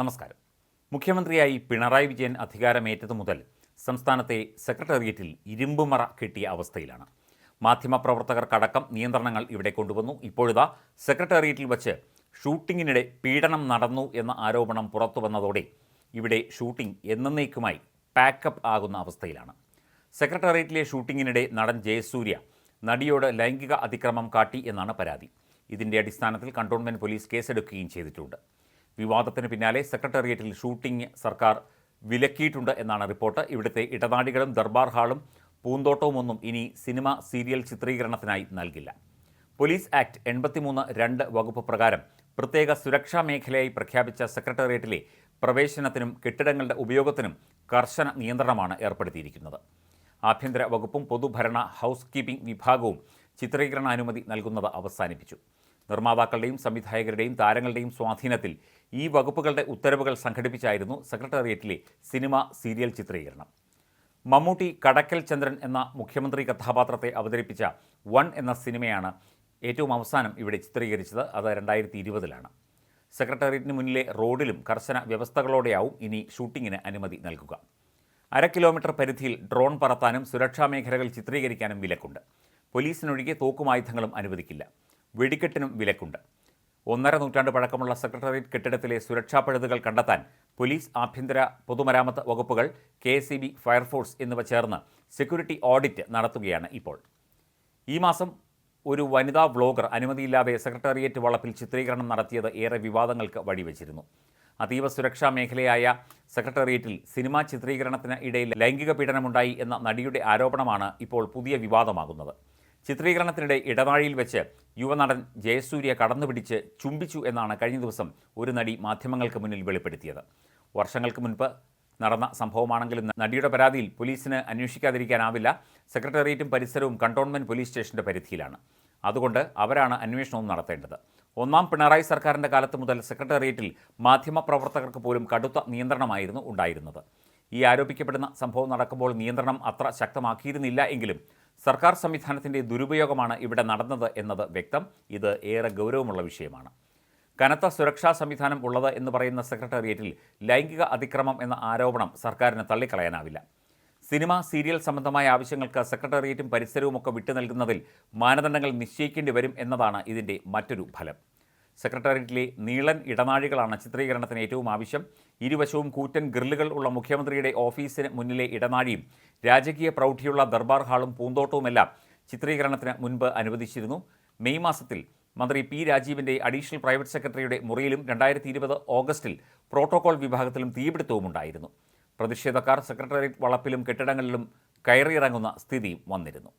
നമസ്കാരം. മുഖ്യമന്ത്രിയായി പിണറായി വിജയൻ അധികാരമേറ്റതു മുതൽ സംസ്ഥാനത്തെ സെക്രട്ടേറിയറ്റിൽ ഇരുമ്പുമറ കെട്ടിയ അവസ്ഥയിലാണ്. മാധ്യമപ്രവർത്തകർക്കടക്കം നിയന്ത്രണങ്ങൾ ഇവിടെ കൊണ്ടുവന്നു. ഇപ്പോഴിതാ സെക്രട്ടേറിയറ്റിൽ വച്ച് ഷൂട്ടിങ്ങിനിടെ പീഡനം നടന്നു എന്ന ആരോപണം പുറത്തുവന്നതോടെ ഇവിടെ ഷൂട്ടിംഗ് എന്നേക്കുമായി പാക്കപ്പ് ആകുന്ന അവസ്ഥയിലാണ്. സെക്രട്ടേറിയറ്റിലെ ഷൂട്ടിങ്ങിനിടെ നടൻ ജയസൂര്യ നടിയോട് ലൈംഗിക അതിക്രമം കാട്ടി എന്നാണ് പരാതി. ഇതിന്റെ അടിസ്ഥാനത്തിൽ കണ്ടോൺമെന്റ് പോലീസ് കേസെടുക്കുകയും ചെയ്തിട്ടുണ്ട്. വിവാദത്തിന് പിന്നാലെ സെക്രട്ടേറിയറ്റിൽ ഷൂട്ടിംഗ് സർക്കാർ വിലക്കിയിട്ടുണ്ട് എന്നാണ് റിപ്പോർട്ട്. ഇവിടുത്തെ ഇടനാടികളും ദർബാർ ഹാളും പൂന്തോട്ടവുമൊന്നും ഇനി സിനിമ സീരിയൽ ചിത്രീകരണത്തിനായി നൽകില്ല. പോലീസ് ആക്ട് എൺപത്തിമൂന്ന് രണ്ട് വകുപ്പ് പ്രകാരം പ്രത്യേക സുരക്ഷാ മേഖലയായി പ്രഖ്യാപിച്ച സെക്രട്ടേറിയറ്റിലെ പ്രവേശനത്തിനും കെട്ടിടങ്ങളുടെ ഉപയോഗത്തിനും കർശന നിയന്ത്രണമാണ് ഏർപ്പെടുത്തിയിരിക്കുന്നത്. ആഭ്യന്തര വകുപ്പും പൊതുഭരണ ഹൗസ് കീപ്പിംഗ് വിഭാഗവും ചിത്രീകരണ അനുമതി നൽകുന്നത് അവസാനിപ്പിച്ചു. നിർമ്മാതാക്കളുടെയും സംവിധായകരുടെയും താരങ്ങളുടെയും സ്വാധീനത്തിൽ ഈ വകുപ്പുകളുടെ ഉത്തരവുകൾ സംഘടിപ്പിച്ചായിരുന്നു സെക്രട്ടേറിയറ്റിലെ സിനിമ സീരിയൽ ചിത്രീകരണം. മമ്മൂട്ടി കടക്കൽ ചന്ദ്രൻ എന്ന മുഖ്യമന്ത്രി കഥാപാത്രത്തെ അവതരിപ്പിച്ച വൺ എന്ന സിനിമയാണ് ഏറ്റവും അവസാനം ഇവിടെ ചിത്രീകരിച്ചത്. അത് രണ്ടായിരത്തി ഇരുപതിലാണ് സെക്രട്ടേറിയറ്റിന് മുന്നിലെ റോഡിലും കർശന വ്യവസ്ഥകളോടെയാവും ഇനി ഷൂട്ടിങ്ങിന് അനുമതി നൽകുക. അര കിലോമീറ്റർ പരിധിയിൽ ഡ്രോൺ പറത്താനും സുരക്ഷാ മേഖലകൾ ചിത്രീകരിക്കാനും വിലക്കുണ്ട്. പോലീസിനൊഴികെ തോക്കുമായുധങ്ങളും അനുവദിക്കില്ല. വെടിക്കെട്ടിനും വിലക്കുണ്ട്. ഒന്നര നൂറ്റാണ്ട് പഴക്കമുള്ള സെക്രട്ടേറിയറ്റ് കെട്ടിടത്തിലെ സുരക്ഷാ പഴുതുകൾ കണ്ടെത്താൻ പോലീസ് ആഭ്യന്തര പൊതുമരാമത്ത് വകുപ്പുകൾ കെ എസ് ബി ഫയർഫോഴ്സ് എന്നിവ ചേർന്ന് സെക്യൂരിറ്റി ഓഡിറ്റ് നടത്തുകയാണ് ഇപ്പോൾ. ഈ മാസം ഒരു വനിതാ വ്ളോഗർ അനുമതിയില്ലാതെ സെക്രട്ടേറിയറ്റ് വളപ്പിൽ ചിത്രീകരണം നടത്തിയത് ഏറെ വിവാദങ്ങൾക്ക് വഴിവെച്ചിരുന്നു. അതീവ സുരക്ഷാ മേഖലയായ സെക്രട്ടേറിയറ്റിൽ സിനിമാ ചിത്രീകരണത്തിന് ഇടയിൽ ലൈംഗിക പീഡനമുണ്ടായി എന്ന നടിയുടെ ആരോപണമാണ് ഇപ്പോൾ പുതിയ വിവാദമാകുന്നത്. ചിത്രീകരണത്തിനിടെ ഇടനാഴിയിൽ വെച്ച് യുവനടൻ ജയസൂര്യ കടന്നുപിടിച്ച് ചുംബിച്ചു എന്നാണ് കഴിഞ്ഞ ദിവസം ഒരു നടി മാധ്യമങ്ങൾക്ക് മുന്നിൽ വെളിപ്പെടുത്തിയത്. വർഷങ്ങൾക്ക് മുൻപ് നടന്ന സംഭവമാണെങ്കിലും നടിയുടെ പരാതിയിൽ പോലീസിന് അന്വേഷിക്കാതിരിക്കാനാവില്ല. സെക്രട്ടേറിയറ്റും പരിസരവും കണ്ടോൺമെന്റ് പോലീസ് സ്റ്റേഷന്റെ പരിധിയിലാണ്. അതുകൊണ്ട് അവരാണ് അന്വേഷണവും നടത്തേണ്ടത്. ഒന്നാം പിണറായി സർക്കാരിന്റെ കാലത്ത് മുതൽ സെക്രട്ടേറിയറ്റിൽ മാധ്യമപ്രവർത്തകർക്ക് പോലും കടുത്ത നിയന്ത്രണമായിരുന്നു ഉണ്ടായിരുന്നത്. ഈ ആരോപിക്കപ്പെടുന്ന സംഭവം നടക്കുമ്പോൾ നിയന്ത്രണം അത്ര ശക്തമാക്കിയിരുന്നില്ല എങ്കിലും സർക്കാർ സംവിധാനത്തിന്റെ ദുരുപയോഗമാണ് ഇവിടെ നടന്നത് എന്നത് വ്യക്തം. ഇത് ഏറെ ഗൗരവമുള്ള വിഷയമാണ്. കനത്ത സുരക്ഷാ സംവിധാനം ഉള്ളത് എന്ന് പറയുന്ന സെക്രട്ടേറിയറ്റിൽ ലൈംഗിക അതിക്രമം എന്ന ആരോപണം സർക്കാരിന് തള്ളിക്കളയാനാവില്ല. സിനിമ സീരിയൽ സംബന്ധമായ ആവശ്യങ്ങൾക്ക് സെക്രട്ടേറിയറ്റും പരിസരവുമൊക്കെ വിട്ടു നൽകുന്നതിൽ മാനദണ്ഡങ്ങൾ നിശ്ചയിക്കേണ്ടി വരും എന്നതാണ് ഇതിന്റെ മറ്റൊരു ഫലം. സെക്രട്ടേറിയറ്റിലെ നീളൻ ഇടനാഴികളാണ് ചിത്രീകരണത്തിന് ഏറ്റവും ആവശ്യം. ഇരുവശവും കൂറ്റൻ ഗ്രില്ലുകൾ ഉള്ള മുഖ്യമന്ത്രിയുടെ ഓഫീസിന് മുന്നിലെ ഇടനാഴിയും രാജകീയ പ്രൗഢിയുള്ള ദർബാർ ഹാളും പൂന്തോട്ടവുമെല്ലാം ചിത്രീകരണത്തിന് മുൻപ് അനുവദിച്ചിരുന്നു. മെയ് മാസത്തിൽ മന്ത്രി പി രാജീവിന്റെ അഡീഷണൽ പ്രൈവറ്റ് സെക്രട്ടറിയുടെ മുറിയിലും രണ്ടായിരത്തി ഇരുപത് ഓഗസ്റ്റിൽ പ്രോട്ടോകോൾ വിഭാഗത്തിലും തീപിടുത്തവും ഉണ്ടായിരുന്നു പ്രതിഷേധക്കാർ സെക്രട്ടേറിയറ്റ് വളപ്പിലും കെട്ടിടങ്ങളിലും കയറിയിറങ്ങുന്ന സ്ഥിതിയും വന്നിരുന്നു.